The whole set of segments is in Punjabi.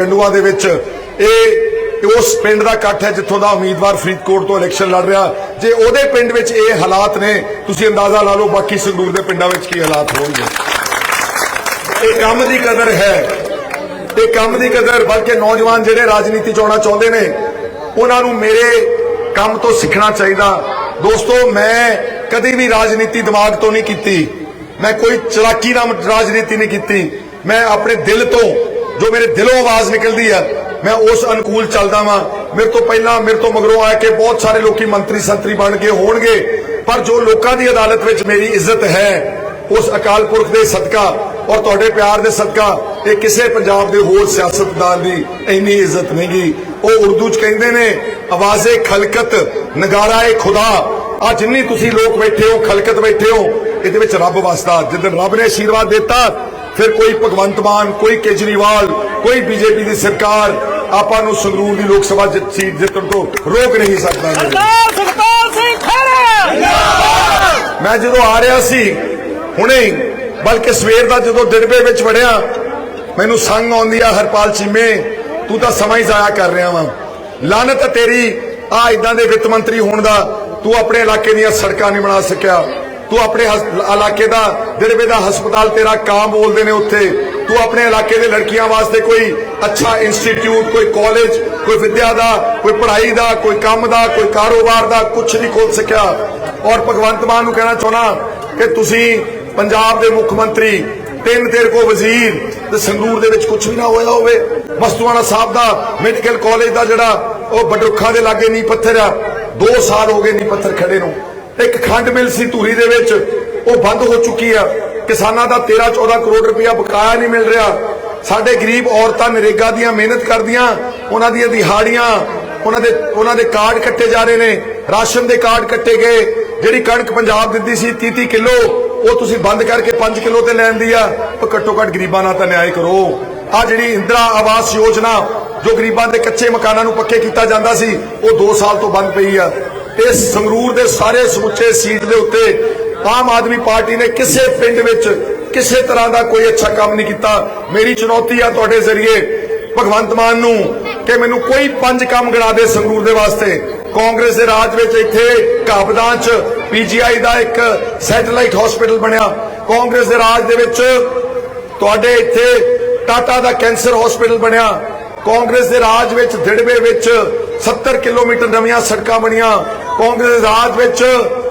ਪਿੰਡੂਆਂ ਦੇ ਵਿੱਚ। ਇਹ ਉਸ ਪਿੰਡ ਦਾ ਇਕੱਠ ਹੈ ਜਿੱਥੋਂ ਦਾ ਉਮੀਦਵਾਰ ਫਰੀਦਕੋਟ ਤੋਂ ਇਲੈਕਸ਼ਨ ਲੜ ਰਿਹਾ। ਜੇ ਉਹਦੇ ਪਿੰਡ ਵਿੱਚ ਇਹ ਹਾਲਾਤ ਨੇ, ਤੁਸੀਂ ਅੰਦਾਜ਼ਾ ਲਾ ਲਓ ਬਾਕੀ ਸੰਗਰੂਰ ਦੇ ਪਿੰਡਾਂ ਵਿੱਚ ਕੀ ਹਾਲਾਤ ਹੋਣਗੇ। ਇਹ ਕੰਮ ਦੀ ਕਦਰ ਹੈ। ਇਹ ਕੰਮ ਦੀ ਕਦਰ, ਬਲਕਿ ਨੌਜਵਾਨ ਜਿਹੜੇ ਰਾਜਨੀਤੀ ਚ ਆਉਣਾ ਚਾਹੁੰਦੇ ਨੇ, ਉਹਨਾਂ ਨੂੰ ਮੇਰੇ ਕੰਮ ਤੋਂ ਸਿੱਖਣਾ ਚਾਹੀਦਾ। ਦੋਸਤੋ, ਮੈਂ ਕਦੀ ਵੀ ਰਾਜਨੀਤੀ ਦਿਮਾਗ ਤੋਂ ਨਹੀਂ ਕੀਤੀ। ਮੈਂ ਕੋਈ ਚਲਾਕੀ ਨਾਲ ਰਾਜਨੀਤੀ ਨਹੀਂ ਕੀਤੀ। ਮੈਂ ਆਪਣੇ ਦਿਲ ਤੋਂ ਜੋ ਮੇਰੇ ਦਿਲੋਂ ਆਵਾਜ਼ ਨਿਕਲਦੀ ਹੈ ਮੈਂ ਉਸ ਅਨੁਕੂਲ ਚੱਲਦਾ ਵਾਂ। ਮੇਰੇ ਤੋਂ ਪਹਿਲਾਂ, ਮੇਰੇ ਤੋਂ ਮਗਰੋਂ ਆ ਕੇ ਬਹੁਤ ਸਾਰੇ ਲੋਕੀ ਮੰਤਰੀ ਸੰਤਰੀ ਬਣ ਕੇ ਹੋਣਗੇ। ਪਰ ਜੋ ਲੋਕਾਂ ਦੀ ਅਦਾਲਤ ਵਿੱਚ ਮੇਰੀ ਇੱਜ਼ਤ ਹੈ, ਉਸ ਅਕਾਲ ਪੁਰਖ ਦੇ ਸਦਕਾ ਔਰ ਤੁਹਾਡੇ ਪਿਆਰ ਦੇ ਸਦਕਾ, ਇਹ ਕਿਸੇ ਪੰਜਾਬ ਦੇ ਹੋਰ ਸਿਆਸਤਦਾਨ ਦੀ ਇੰਨੀ ਇੱਜ਼ਤ ਨਹੀਂ ਨਹੀਂਗੀ। ਉਹ ਉਰਦੂ ਚ ਕਹਿੰਦੇ ਨੇ, ਆਵਾਜ਼ੇ ਖਲਕਤ, ਨਗਾਰਾ ਏ ਖੁਦਾ। ਆ ਜਿੰਨੀ ਤੁਸੀਂ ਲੋਕ ਬੈਠੇ ਹੋ, ਖਲਕਤ ਬੈਠੇ ਹੋ, ਇਹਦੇ ਵਿੱਚ ਰੱਬ ਵਸਦਾ। ਜਿੱਦਨ ਰੱਬ ਨੇ ਆਸ਼ੀਰਵਾਦ ਦਿੱਤਾ ਫਿਰ ਕੋਈ ਭਗਵੰਤ ਮਾਨ ਕੋਈ ਕੇਜਰੀਵਾਲ ਕੋਈ ਬੀਜੇਪੀ ਦੀ ਸਰਕਾਰ ਆਪਾਂ ਨੂੰ ਸੰਗਰੂਰ ਦੀ ਲੋਕ ਸਭਾ ਸੀਟ ਜਿੱਤਣ ਤੋਂ ਰੋਕ ਨਹੀਂ ਸਕਦਾ। ਸਰਦਾਰ ਸੁਖਪਾਲ ਸਿੰਘ ਖਹਿਰਾ ਮੈਂ ਜਦੋਂ ਆ ਰਿਹਾ ਸੀ ਹੁਣੇ ਬਲਕਿ ਸਵੇਰ ਦਾ ਜਦੋਂ ਦਿੜਬੇ ਵਿੱਚ ਵੜਿਆ ਮੈਨੂੰ ਸੰਗ ਆਉਂਦੀ ਆ ਹਰਪਾਲ ਚੀਮੇ ਤੂੰ ਤਾਂ ਸਮਾਂ ਹੀ ਜ਼ਾਇਆ ਕਰ ਰਿਹਾ ਵਾਂ। ਲਾਨਤ ਤੇਰੀ ਆ ਇਦਾਂ ਦੇ ਵਿੱਤ ਮੰਤਰੀ ਹੋਣ ਦਾ ਤੂੰ ਆਪਣੇ ਇਲਾਕੇ ਦੀਆਂ ਸੜਕਾਂ ਨਹੀਂ ਬਣਾ ਸਕਿਆ। ਤੂੰ ਆਪਣੇ ਇਲਾਕੇ ਦਾ ਦਿੜਬੇ ਦਾ ਹਸਪਤਾਲ ਤੇਰਾ ਕਾਂ ਬੋਲਦੇ ਨੇ ਉੱਥੇ, ਤੂੰ ਆਪਣੇ ਇਲਾਕੇ ਦੇ ਲੜਕੀਆਂ ਵਾਸਤੇ ਕੋਈ ਅੱਛਾ ਇੰਸਟੀਚਿਊਟ ਕੋਈ ਕਾਲਜ ਕੋਈ ਵਿਦਿਆ ਦਾ, ਕੋਈ ਪੜ੍ਹਾਈ ਦਾ, ਕੋਈ ਕੰਮ ਦਾ, ਕੋਈ ਕਾਰੋਬਾਰ ਦਾ ਕੁਝ ਨਹੀਂ ਖੋਲ ਸਕਿਆ। ਔਰ ਭਗਵੰਤ ਮਾਨ ਨੂੰ ਕਹਿਣਾ ਚਾਹਣਾ ਕਿ ਤੁਸੀਂ ਪੰਜਾਬ ਦੇ ਮੁੱਖ ਮੰਤਰੀ, ਤਿੰਨ ਤੇਰੇ ਕੋ ਵਜ਼ੀਰ ਤੇ ਸੰਗਰੂਰ ਦੇ ਵਿੱਚ ਕੁਝ ਵੀ ਨਾ ਹੋਇਆ ਹੋਵੇ। ਮਸਤੂਆਣਾ ਸਾਹਿਬ ਦਾ ਮੈਡੀਕਲ ਕਾਲਜ ਦਾ ਜਿਹੜਾ ਉਹ ਬਡਰੁੱਖਾਂ ਦੇ ਲਾਗੇ ਨੀ ਪੱਥਰ ਆ। 2 ਸਾਲ ਹੋ ਗਏ ਨੀ ਪੱਥਰ ਖੜੇ ਨੂੰ। ਇੱਕ ਖੰਡ ਮਿਲ ਸੀ ਧੂਰੀ ਦੇ ਵਿੱਚ, ਉਹ ਬੰਦ ਹੋ ਚੁੱਕੀ ਆ। ਕਿਸਾਨਾਂ ਦਾ 13 14 ਕਰੋੜ ਰੁਪਇਆ ਬਕਾਇਆ ਨਹੀਂ ਮਿਲ ਰਿਹਾ। ਸਾਡੇ ਗਰੀਬ ਔਰਤਾਂ ਨਰੇਗਾ ਦੀਆਂ ਮਿਹਨਤ ਕਰਦੀਆਂ, ਉਹਨਾਂ ਦੀਆਂ ਦਿਹਾੜੀਆਂ, ਉਹਨਾਂ ਦੇ ਉਹਨਾਂ ਦੇ ਕਾਰਡ ਕੱਟੇ ਜਾ ਰਹੇ ਨੇ। ਰਾਸ਼ਨ ਦੇ ਕਾਰਡ ਕੱਟੇ ਗਏ। ਜਿਹੜੀ ਕਣਕ ਪੰਜਾਬ ਦਿੰਦੀ ਸੀ 30 30 ਕਿਲੋ, ਉਹ ਤੁਸੀਂ ਬੰਦ ਕਰਕੇ 5 ਕਿਲੋ ਤੇ ਲੈਣ ਦੀ ਆ। ਉਹ ਘੱਟੋ ਘੱਟ ਗਰੀਬਾਂ ਨਾਲ ਤਾਂ ਨਿਆਂ ਕਰੋ। ਆ ਜਿਹੜੀ ਇੰਦਰਾ ਆਵਾਸ ਯੋਜਨਾ, ਜੋ ਗਰੀਬਾਂ ਦੇ ਕੱਚੇ ਮਕਾਨਾਂ ਨੂੰ ਪੱਕੇ ਕੀਤਾ ਜਾਂਦਾ ਸੀ, ਉਹ 2 ਸਾਲ ਤੋਂ ਬੰਦ ਪਈ ਆ। ਇਸ ਸੰਗਰੂਰ ਦੇ ਸਾਰੇ ਸਮੁੱਚੇ ਸੀਟ ਦੇ ਉੱਤੇ ਆਮ ਆਦਮੀ ਪਾਰਟੀ ਨੇ ਕਿਸੇ ਪਿੰਡ ਵਿੱਚ ਕਿਸੇ ਤਰ੍ਹਾਂ ਦਾ ਕੋਈ ਅੱਛਾ ਕੰਮ ਨਹੀਂ ਕੀਤਾ। ਮੇਰੀ ਚੁਣੌਤੀ ਆ ਤੁਹਾਡੇ ਜ਼ਰੀਏ। ਭਗਵੰਤ ਮਾਨ ਨੂੰ ਕਿ ਮੈਨੂੰ ਕੋਈ ਪੰਜ ਕੰਮ ਗਿਣਾ ਦੇ ਸੰਗਰੂਰ ਦੇ ਵਾਸਤੇ। ਕਾਂਗਰਸ ਦੇ ਰਾਜ ਵਿੱਚ ਇੱਥੇ ਕਾਬਦਾਂ 'ਚ ਪੀਜੀਆਈ ਦਾ ਇੱਕ ਸੈਟੇਲਾਈਟ ਹਸਪੀਟਲ ਬਣਿਆ। ਕਾਂਗਰਸ ਦੇ ਰਾਜ ਦੇ ਵਿੱਚ ਤੁਹਾਡੇ ਇੱਥੇ ਟਾਟਾ ਦਾ ਕੈਂਸਰ ਹਸਪੀਟਲ ਬਣਿਆ। ਕਾਂਗਰਸ ਦੇ ਰਾਜ ਵਿੱਚ ਦਿੜਬੇ ਵਿੱਚ 70 ਕਿਲੋਮੀਟਰ ਨਵੀਆਂ ਸੜਕਾਂ ਬਣੀਆਂ। ਕਾਂਗਰਸ ਦੇ ਰਾਜ ਵਿੱਚ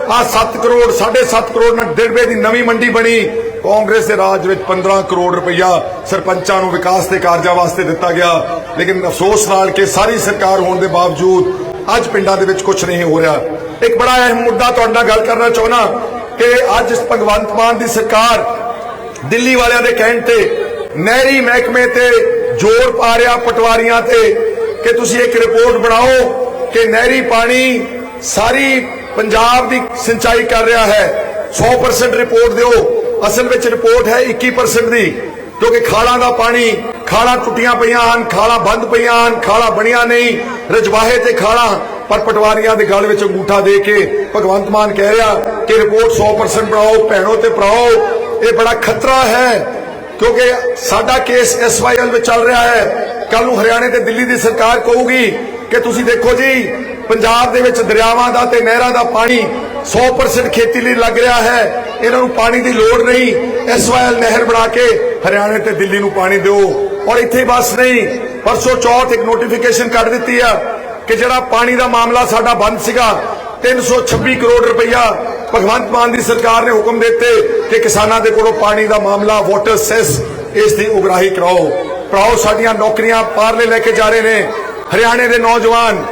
ਆ 7 ਕਰੋੜ 7.5 ਕਰੋੜ ਨਾਲ ਦਿੜਬੇ ਦੀ ਨਵੀਂ ਮੰਡੀ ਬਣੀ। ਕਾਂਗਰਸ ਦੇ ਰਾਜ ਵਿੱਚ 15 ਕਰੋੜ ਰੁਪਈਆ ਸਰਪੰਚਾਂ ਨੂੰ ਵਿਕਾਸ ਦੇ ਕਾਰਜਾਂ ਵਾਸਤੇ ਦਿੱਤਾ ਗਿਆ। ਲੇਕਿਨ ਅਫਸੋਸ ਨਾਲ ਕਿ ਸਾਰੀ ਸਰਕਾਰ ਹੋਣ ਦੇ ਬਾਵਜੂਦ ਅੱਜ ਪਿੰਡਾਂ ਦੇ ਵਿੱਚ ਕੁਝ ਨਹੀਂ ਹੋ ਰਿਹਾ। ਇੱਕ ਬੜਾ ਅਹਿਮ ਮੁੱਦਾ ਤੁਹਾਡੇ ਨਾਲ ਗੱਲ ਕਰਨਾ ਚਾਹੁੰਦਾ ਕਿ ਅੱਜ ਭਗਵੰਤ ਮਾਨ ਦੀ ਸਰਕਾਰ ਦਿੱਲੀ ਵਾਲਿਆਂ ਦੇ ਕਹਿਣ ਤੇ ਨਹਿਰੀ ਮਹਿਕਮੇ ਤੇ ਜ਼ੋਰ ਪਾ ਰਿਹਾ, ਪਟਵਾਰੀਆਂ ਤੇ। ਕਿ ਤੁਸੀਂ ਇੱਕ ਰਿਪੋਰਟ ਬਣਾਓ ਕਿ ਨਹਿਰੀ ਪਾਣੀ ਸਾਰੀ ਪੰਜਾਬ ਦੀ ਸਿੰਚਾਈ ਕਰ ਰਿਹਾ ਹੈ। 100% ਰਿਪੋਰਟ ਦਿਓ। ਅਸਲ ਵਿੱਚ ਰਿਪੋਰਟ ਹੈ 21% ਦੀ, ਕਿਉਂਕਿ ਖਾਲਾਂ ਦਾ ਪਾਣੀ, ਖਾਲਾਂ ਟੁੱਟੀਆਂ ਪਈਆਂ ਹਨ, ਖਾਲਾਂ ਬੰਦ ਪਈਆਂ ਹਨ, ਖਾਲਾਂ ਬਣੀਆਂ ਨਹੀਂ, ਰਜਵਾਹੇ ਤੇ ਖਾਲਾਂ ਪਰ ਪਟਵਾਰੀਆਂ ਦੇ ਗਲ ਵਿੱਚ ਅੰਗੂਠਾ ਦੇ ਕੇ ਭਗਵੰਤ ਮਾਨ ਕਹਿ ਰਿਹਾ ਕਿ ਰਿਪੋਰਟ 100% ਬਣਾਓ, ਭੈਣੋ ਤੇ ਭਰਾਓ, ਇਹ ਬੜਾ ਖਤਰਾ ਹੈ। ਕਿਉਂਕਿ ਸਾਡਾ ਕੇਸ ਐਸਵਾਈਐਲ ਵਿੱਚ ਚੱਲ ਰਿਹਾ ਹੈ। ਕੱਲ ਨੂੰ ਹਰਿਆਣੇ ਤੇ ਦਿੱਲੀ ਦੀ ਸਰਕਾਰ ਕਹੂਗੀ ਕਿ ਤੁਸੀਂ ਦੇਖੋ ਜੀ, ਪੰਜਾਬ ਦੇ ਵਿੱਚ ਦਰਿਆਵਾਂ ਦਾ ਤੇ ਨਹਿਰਾਂ ਦਾ ਪਾਣੀ 100% ਖੇਤੀ ਲਈ ਲੱਗ ਰਿਹਾ ਹੈ। ਇਹਨਾਂ ਨੂੰ ਪਾਣੀ ਦੀ ਲੋੜ ਨਹੀਂ। ਐਸਵਾਈਐਲ ਨਹਿਰ ਬਣਾ ਕੇ ਹਰਿਆਣੇ ਤੇ ਦਿੱਲੀ ਨੂੰ ਪਾਣੀ ਦਿਓ। ਔਰ ਇੱਥੇ ਬਸ ਨਹੀਂ, ਪਰਸੋਂ ਚੌਥ ਇੱਕ ਨੋਟੀਫਿਕੇਸ਼ਨ ਕੱਢ ਦਿੱਤੀ ਆ ਕਿ ਜਿਹੜਾ ਪਾਣੀ ਦਾ ਮਾਮਲਾ ਸਾਡਾ ਬੰਦ ਸੀਗਾ 326 ਕਰੋੜ ਰੁਪਈਆ ਭਗਵੰਤ ਮਾਨ ਦੀ ਸਰਕਾਰ ਨੇ ਹੁਕਮ ਦਿੱਤੇ ਕਿ ਕਿਸਾਨਾਂ ਦੇ ਕੋਲੋਂ ਪਾਣੀ ਦਾ ਮਾਮਲਾ ਵਾਟਰ ਸੈਸ ਇਸ ਦੀ ਉਗਰਾਹੀ ਕਰਾਓ। ਭਰਾਓ ਸਾਡੀਆਂ ਨੌਕਰੀਆਂ ਪਾਰਲੇ ਲੈ ਕੇ ਜਾ ਰਹੇ ਨੇ। ਹਰਿਆਣੇ ਦੇ ਨੌਜਵਾਨ,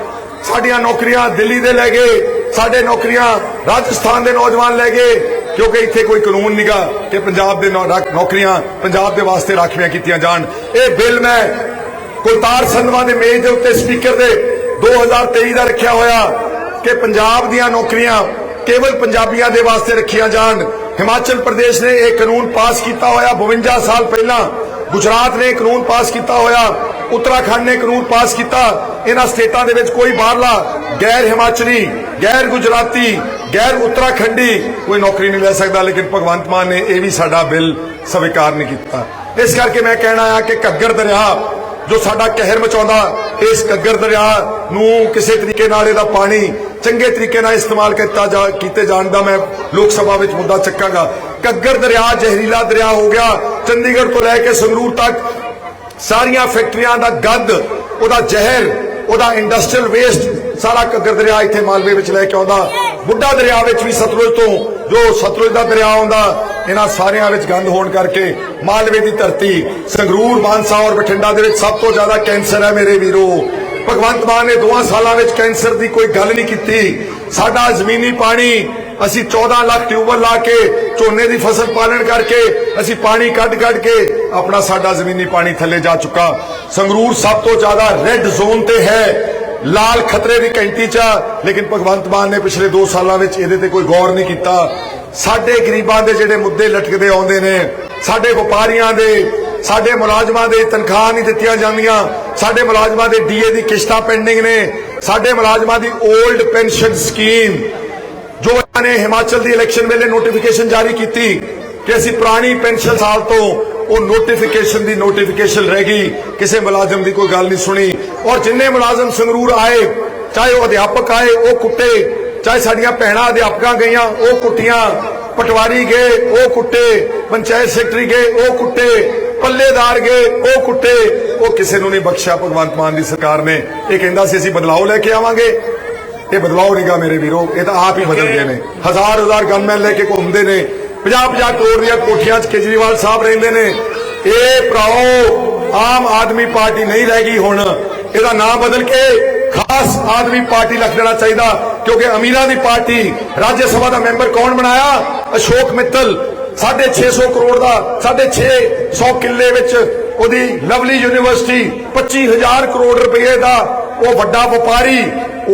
ਸਾਡੀਆਂ ਨੌਕਰੀਆਂ ਦਿੱਲੀ ਦੇ ਲੈ ਗਏ। ਸਾਡੇ ਨੌਕਰੀਆਂ ਰਾਜਸਥਾਨ ਦੇ ਨੌਜਵਾਨ ਲੈ ਗਏ। ਕਿਉਂਕਿ ਇੱਥੇ ਕੋਈ ਕਾਨੂੰਨ ਨਿਗਾ ਕਿ ਪੰਜਾਬ ਦੇ ਨੌਕਰੀਆਂ ਪੰਜਾਬ ਦੇ ਵਾਸਤੇ ਰਾਖਵੀਆਂ ਕੀਤੀਆਂ ਜਾਣ। ਇਹ ਬਿੱਲ ਮੈਂ ਕੁਲਤਾਰ ਸੰਧਵਾ ਦੇ ਮੇਜ਼ ਦੇ ਉੱਤੇ ਸਪੀਕਰ ਦੇ 2023 ਦਾ ਰੱਖਿਆ ਹੋਇਆ ਕਿ ਪੰਜਾਬ ਦੀਆਂ ਨੌਕਰੀਆਂ ਕੇਵਲ ਪੰਜਾਬੀਆਂ ਦੇ ਵਾਸਤੇ ਰੱਖੀਆਂ ਜਾਣ। ਹਿਮਾਚਲ ਪ੍ਰਦੇਸ਼ ਨੇ ਇਹ ਕਾਨੂੰਨ ਪਾਸ ਕੀਤਾ ਹੋਇਆ 52 ਸਾਲ ਪਹਿਲਾਂ। ਗੁਜਰਾਤ ਨੇ ਕਾਨੂੰਨ ਪਾਸ ਕੀਤਾ ਹੋਇਆ। ਉੱਤਰਾਖੰਡ ਨੇ ਕਾਨੂੰਨ ਪਾਸ ਕੀਤਾ। ਇਹਨਾਂ ਸਟੇਟਾਂ ਦੇ ਵਿੱਚ ਕੋਈ ਬਾਹਰਲਾ ਗੈਰ ਹਿਮਾਚਲੀ, ਗੈਰ ਗੁਜਰਾਤੀ, ਗੈਰ ਉੱਤਰਾਖੰਡੀ ਕੋਈ ਨੌਕਰੀ ਨਹੀਂ ਲੈ ਸਕਦਾ। ਲੇਕਿਨ ਭਗਵੰਤ ਮਾਨ ਨੇ ਇਹ ਵੀ ਸਾਡਾ ਬਿੱਲ ਸਵੀਕਾਰ ਨਹੀਂ ਕੀਤਾ। ਇਸ ਕਰਕੇ ਮੈਂ ਕਹਿਣਾ ਆ ਕਿ ਘੱਗਰ ਦਰਿਆ ਜੋ ਸਾਡਾ ਕਹਿਰ ਮਚਾਉਂਦਾ, ਇਸ ਕੱਗਰ ਦਰਿਆ ਨੂੰ ਕਿਸੇ ਤਰੀਕੇ ਨਾਲ ਇਹਦਾ ਪਾਣੀ ਚੰਗੇ ਤਰੀਕੇ ਨਾਲ ਇਸਤੇਮਾਲ ਕੀਤਾ ਜਾ, ਕੀਤੇ ਜਾਣ ਦਾ ਮੈਂ ਲੋਕ ਸਭਾ ਵਿੱਚ ਮੁੱਦਾ ਚੱਕਾਂਗਾ। ਕੱਗਰ ਦਰਿਆ, ਜ਼ਹਿਰੀਲਾ ਦਰਿਆ ਹੋ ਗਿਆ, ਚੰਡੀਗੜ੍ਹ ਤੋਂ ਲੈ ਕੇ ਸੰਗਰੂਰ ਤੱਕ, ਸਾਰੀਆਂ ਫੈਕਟਰੀਆਂ ਦਾ ਗੰਦ, ਉਹਦਾ ਜ਼ਹਿਰ, ਉਹਦਾ ਇੰਡਸਟਰੀਅਲ ਵੇਸਟ ਸਾਰਾ ਘੱਗਰ ਦਰਿਆ ਇੱਥੇ ਮਾਲਵੇ ਵਿੱਚ ਲੈ ਕੇ ਆਉਂਦਾ। ਬੁੱਢਾ ਦਰਿਆ ਵਿੱਚ ਵੀ ਸਤਲੁਜ ਤੋਂ, ਜੋ ਸਤਲੁਜ ਦਾ ਦਰਿਆ ਆਉਂਦਾ ਇਹਨਾਂ ਸਾਰਿਆਂ ਵਿੱਚ ਗੰਦ ਹੋਣ ਕਰਕੇ ਮਾਲਵੇ ਦੀ ਧਰਤੀ ਸੰਗਰੂਰ, ਮਾਨਸਾ ਔਰ ਬਠਿੰਡਾ ਦੇ ਵਿੱਚ ਸਭ ਤੋਂ ਜ਼ਿਆਦਾ ਕੈਂਸਰ ਹੈ ਮੇਰੇ ਵੀਰੋ। ਭਗਵੰਤ ਮਾਨ ਨੇ ਦੋਆਂ ਸਾਲਾਂ ਵਿੱਚ ਕੈਂਸਰ ਦੀ ਕੋਈ ਗੱਲ ਨਹੀਂ ਕੀਤੀ। ਸਾਡਾ ਜ਼ਮੀਨੀ ਪਾਣੀ, ਅਸੀਂ 14 ਲੱਖ ਟਿਊਬਲ ਲਾ ਕੇ ਝੋਨੇ ਦੀ ਫਸਲ ਪਾਲਣ ਕਰਕੇ ਅਸੀਂ ਪਾਣੀ ਕੱਢ ਕੱਢ ਕੇ ਆਪਣਾ ਸਾਡਾ ਜ਼ਮੀਨੀ ਪਾਣੀ ਥੱਲੇ ਜਾ ਚੁੱਕਾ। ਸੰਗਰੂਰ ਸਭ ਤੋਂ ਜ਼ਿਆਦਾ ਰੈੱਡ ਜ਼ੋਨ ਤੇ ਹੈ। ਲਾਲ ਖਤਰੇ ਦੀ ਘੰਟੀ ਚ ਲੇਕਿਨ ਭਗਵੰਤ ਮਾਨ ਨੇ ਪਿਛਲੇ 2 ਸਾਲਾਂ ਵਿੱਚ ਇਹਦੇ ਤੇ ਕੋਈ ਗੌਰ ਨਹੀਂ ਕੀਤਾ। ਸਾਡੇ ਗਰੀਬਾਂ ਦੇ ਜਿਹੜੇ ਮੁੱਦੇ ਲਟਕਦੇ ਆਉਂਦੇ ਨੇ, ਸਾਡੇ ਵਪਾਰੀਆਂ ਦੇ, ਸਾਡੇ ਮੁਲਾਜ਼ਮਾਂ ਦੇ ਤਨਖਾਹ ਨਹੀਂ ਦਿੱਤੀਆਂ ਜਾਂਦੀਆਂ, ਸਾਡੇ ਮੁਲਾਜ਼ਮਾਂ ਦੇ ਡੀਏ ਦੀ ਕਿਸ਼ਤਾਂ ਪੈਂਡਿੰਗ ਨੇ, ਸਾਡੇ ਮੁਲਾਜ਼ਮਾਂ ਦੀ 올ਡ ਪੈਨਸ਼ਨ ਸਕੀਮ, ਜੋ ਇਹਨਾਂ ਨੇ ਹਿਮਾਚਲ ਦੀ ਇਲੈਕਸ਼ਨ ਵੇਲੇ ਨੋਟੀਫਿਕੇਸ਼ਨ ਜਾਰੀ ਕੀਤੀ ਕਿ ਅਸੀਂ ਪੁਰਾਣੀ ਪੈਨਸ਼ਨ ਸਾਲ ਤੋਂ ਉਹ ਨੋਟੀਫਿਕੇਸ਼ਨ ਦੀ ਨੋਟੀਫਿਕੇਸ਼ਨ ਰਹਿ ਗਈ, ਕਿਸੇ ਮੁਲਾਜ਼ਮ ਦੀ ਕੋਈ ਗੱਲ ਨਹੀਂ ਸੁਣੀ। ਔਰ ਜਿੰਨੇ ਮੁਲਾਜ਼ਮ ਸੰਗਰੂਰ ਆਏ, ਚਾਹੇ ਉਹ ਅਧਿਆਪਕ ਆਏ, ਉਹ ਕੁੱਟੇ ਚਾਹੇ ਸਾਡੀਆਂ ਭੈਣਾਂ, ਅਧਿਆਪਕਾਂ ਗਈਆਂ, ਉਹ ਕੁੱਟੀਆਂ, ਪਟਵਾਰੀ ਗਏ, ਉਹ ਕੁੱਟੇ, ਪੰਚਾਇਤ ਸੈਕਟਰੀ ਗਏ, ਉਹ ਕੁੱਟੇ, ਪੱਲੇਦਾਰ ਗਏ, ਉਹ ਕੁੱਟੇ। ਉਹ ਕਿਸੇ ਨੂੰ ਨਹੀਂ ਬਖਸ਼ਿਆ, ਭਗਵੰਤ ਮਾਨ ਦੀ ਸਰਕਾਰ ਨੇ। ਇਹ ਕਹਿੰਦਾ ਸੀ, ਅਸੀਂ ਬਦਲਾਅ ਲੈ ਕੇ ਆਵਾਂਗੇ। ਇਹ ਬਦਲਾਅ ਨਹੀਂਗਾ ਮੇਰੇ ਵੀਰੋ, ਇਹ ਤਾਂ ਆਪ ਹੀ ਬਦਲ ਗਏ ਨੇ। ਹਜ਼ਾਰ ਹਜ਼ਾਰ ਗਨਮੈਨ ਲੈ ਕੇ ਘੁੰਮਦੇ ਨੇ। 50 50 ਕਰੋੜ ਦੀਆਂ ਕੋਠੀਆਂ 'ਚ ਕੇਜਰੀਵਾਲ ਸਾਹਿਬ ਰਹਿੰਦੇ ਨੇ। ਇਹ ਭਰਾਓ, ਆਮ ਆਦਮੀ ਪਾਰਟੀ ਨਹੀਂ ਰਹਿ ਗਈ ਹੁਣ। ਇਹਦਾ ਨਾਮ ਬਦਲ ਕੇ ਖਾਸ ਆਦਮੀ ਪਾਰਟੀ ਰੱਖ ਦੇਣਾ ਚਾਹੀਦਾ, ਕਿਉਂਕਿ ਅਮੀਰਾਂ ਦੀ ਪਾਰਟੀ ਰਾਜ ਸਭਾ ਦਾ ਮੈਂਬਰ ਕੌਣ ਬਣਾਇਆ? ਅਸ਼ੋਕ ਮਿੱਤਲ 650 ਕਰੋੜ ਦਾ 650 ਕਿੱਲੇ ਵਿੱਚ ਉਹਦੀ ਲਵਲੀ ਯੂਨੀਵਰਸਿਟੀ 25000 ਕਰੋੜ ਰੁਪਏ ਦਾ ਉਹ ਵੱਡਾ ਵਪਾਰੀ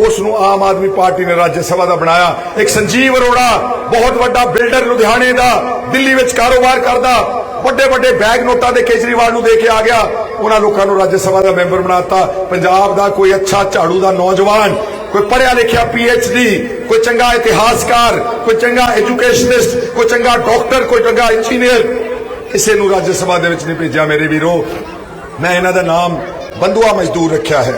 ਉਸ ਨੂੰ ਆਮ ਆਦਮੀ ਪਾਰਟੀ ਨੇ ਰਾਜ ਸਭਾ ਦਾ ਬਣਾਇਆ। ਇੱਕ ਸੰਜੀਵ ਅਰੋੜਾ, ਬਹੁਤ ਵੱਡਾ ਬਿਲਡਰ ਲੁਧਿਆਣੇ ਦਾ, ਦਿੱਲੀ ਵਿੱਚ ਕਾਰੋਬਾਰ ਕਰਦਾ ਵੱਡੇ ਵੱਡੇ ਬੈਗ ਨੋਟਾਂ ਦੇ ਕੇਜਰੀਵਾਲ ਨੂੰ ਦੇ ਕੇ ਆ ਗਿਆ। ਉਹਨਾਂ ਲੋਕਾਂ ਨੂੰ ਰਾਜ ਸਭਾ ਦਾ ਮੈਂਬਰ ਬਣਾਤਾ। ਪੰਜਾਬ ਦਾ ਕੋਈ ਅੱਛਾ ਝਾੜੂ ਦਾ ਨੌਜਵਾਨ, ਕੋਈ ਪੜਿਆ ਲਿਖਿਆ ਡੀ ਕੋਈ ਚੰਗਾ ਇਤਿਹਾਸਕਾਰ, ਕੋਈ ਚੰਗਾ ਐਜੂਕੇਸ਼ਨਿਸਟ ਕੋਈ ਚੰਗਾ ਡਾਕਟਰ ਕੋਈ ਚੰਗਾ ਇੰਜੀਨੀਅਰ ਕਿਸੇ ਨੂੰ ਰਾਜ ਸਭਾ ਦੇ ਵਿੱਚ ਨਹੀਂ ਭੇਜਿਆ ਮੇਰੇ ਵੀਰੋ। ਮੈਂ ਇਹਨਾਂ ਦਾ ਨਾਮ ਬੰਧੂਆ ਮਜ਼ਦੂਰ ਰੱਖਿਆ ਹੈ।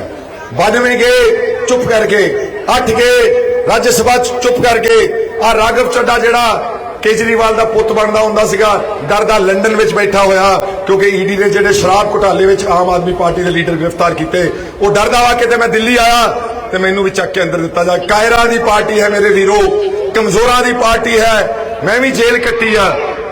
92 ਗਏ, ਚੁੱਪ ਕਰਕੇ। ਗਏ 8 ਗਏ, ਰਾਜ ਸਭਾ ਚੁੱਪ ਕਰਕੇ। ਗਏ ਆ ਰਾਘਵ ਚੱਡਾ ਜਿਹੜਾ ਕੇਜਰੀਵਾਲ ਦਾ ਪੁੱਤ ਬਣਦਾ ਹੁੰਦਾ ਸੀਗਾ। ਡਰਦਾ ਲੰਡਨ ਵਿੱਚ ਬੈਠਾ ਹੋਇਆ, ਕਿਉਂਕਿ ਈਡੀ ਨੇ ਜਿਹੜੇ ਸ਼ਰਾਬ ਘੁਟਾਲੇ ਵਿੱਚ ਆਮ ਆਦਮੀ ਪਾਰਟੀ ਦੇ ਲੀਡਰ ਗ੍ਰਿਫਤਾਰ ਕੀਤੇ, ਉਹ ਡਰਦਾ ਵਾ ਕਿਤੇ ਮੈਂ ਦਿੱਲੀ ਆਇਆ, ਤੇ ਮੈਨੂੰ ਵੀ ਚੱਕ ਕੇ ਅੰਦਰ ਦਿੱਤਾ ਜਾ ਕਾਇਰਾਂ ਦੀ ਪਾਰਟੀ ਹੈ ਮੇਰੇ ਵੀਰੋ, ਕਮਜ਼ੋਰਾਂ ਦੀ ਪਾਰਟੀ ਹੈ। ਮੈਂ ਵੀ ਜੇਲ੍ਹ ਕੱਟੀ ਆ,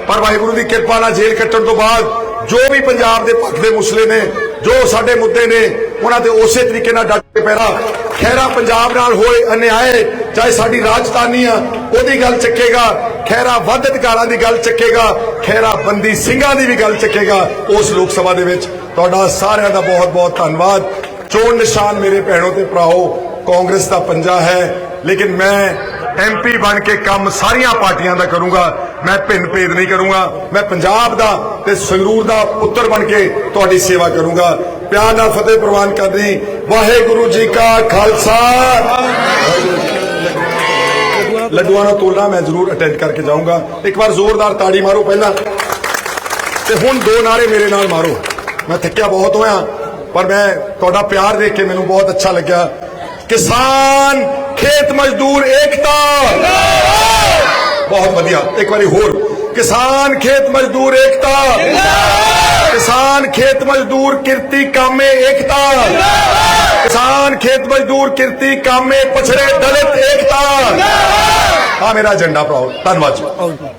ਪਰ ਵਾਹਿਗੁਰੂ ਦੀ ਕਿਰਪਾ ਨਾਲ ਜੇਲ੍ਹ ਕੱਟਣ ਤੋਂ ਬਾਅਦ ਜੋ ਵੀ ਪੰਜਾਬ ਦੇ ਪੱਖ ਦੇ ਮੁਸਲੇ ਨੇ ਜੋ ਸਾਡੇ ਮੁੱਦੇ ਨੇ, ਉਹਨਾਂ ਤੇ ਉਸੇ ਤਰੀਕੇ ਨਾਲ ਡਟ ਕੇ ਪੈਰਾ ਖੈਰਾ ਪੰਜਾਬ ਨਾਲ ਹੋਏ ਅਨਿਆਏ, ਚਾਹੇ ਸਾਡੀ ਰਾਜਧਾਨੀ ਆ, ਉਹਦੀ ਗੱਲ ਚੱਕੇਗਾ ਖੈਰਾ ਵੱਧ ਅਧਿਕਾਰਾਂ ਦੀ ਗੱਲ ਚੱਕੇਗਾ ਖੈਰਾ ਬੰਦੀ ਸਿੰਘਾਂ ਦੀ ਵੀ ਗੱਲ ਚੱਕੇਗਾ, ਉਸ ਲੋਕ ਸਭਾ ਦੇ ਵਿੱਚ ਤੁਹਾਡਾ ਸਾਰਿਆਂ ਦਾ ਬਹੁਤ ਬਹੁਤ ਧੰਨਵਾਦ। ਚੋਣ ਨਿਸ਼ਾਨ ਮੇਰੇ ਭੈਣੋ ਤੇ ਭਰਾਓ ਕਾਂਗਰਸ ਦਾ ਪੰਜਾ ਹੈ, ਲੇਕਿਨ ਮੈਂ ਐਮਪੀ ਬਣ ਕੇ ਕੰਮ ਸਾਰੀਆਂ ਪਾਰਟੀਆਂ ਦਾ ਕਰੂੰਗਾ। ਮੈਂ ਭਿੰਨ ਭੇਦ ਨਹੀਂ ਕਰੂੰਗਾ। ਮੈਂ ਪੰਜਾਬ ਦਾ ਤੇ ਸੰਗਰੂਰ ਦਾ ਪੁੱਤਰ ਬਣ ਕੇ ਤੁਹਾਡੀ ਸੇਵਾ ਕਰੂੰਗਾ। ਪਿਆਰ ਨਾਲ ਫਤਿਹ ਪ੍ਰਵਾਨ ਕਰਨੀ ਵਾਹਿਗੁਰੂ ਜੀ ਕਾ ਖਾਲਸਾ। ਲੱਡੂਆਂ ਦਾ ਤੋਲਣਾ ਮੈਂ ਜ਼ਰੂਰ ਅਟੈਂਡ ਕਰਕੇ ਜਾਊਂਗਾ। ਇੱਕ ਵਾਰ ਜ਼ੋਰਦਾਰ ਤਾੜੀ ਮਾਰੋ ਪਹਿਲਾਂ। ਤੇ ਹੁਣ ਦੋ ਨਾਰੇ ਮੇਰੇ ਨਾਲ ਮਾਰੋ। ਮੈਂ ਥੱਕਿਆ ਬਹੁਤ ਹੋਇਆ, ਪਰ ਮੈਂ ਤੁਹਾਡਾ ਪਿਆਰ ਦੇਖ ਕੇ ਮੈਨੂੰ ਬਹੁਤ ਅੱਛਾ ਲੱਗਿਆ। ਕਿਸਾਨ ਖੇਤ ਮਜ਼ਦੂਰ ਏਕਤਾ ਬਹੁਤ ਵਧੀਆ ਇੱਕ ਵਾਰੀ ਹੋਰ ਕਿਸਾਨ ਖੇਤ ਮਜ਼ਦੂਰ ਏਕਤਾ ਕਿਸਾਨ ਖੇਤ ਮਜ਼ਦੂਰ ਕਿਰਤੀ ਕਾਮੇ ਏਕਤਾ ਕਿਸਾਨ ਖੇਤ ਮਜ਼ਦੂਰ ਕਿਰਤੀ ਕਾਮੇ ਪਛੜੇ ਦਲਿਤ ਏਕਤਾ ਆ ਮੇਰਾ ਏਜੰਡਾ ਭਰਾਓ ਧੰਨਵਾਦ ਜੀ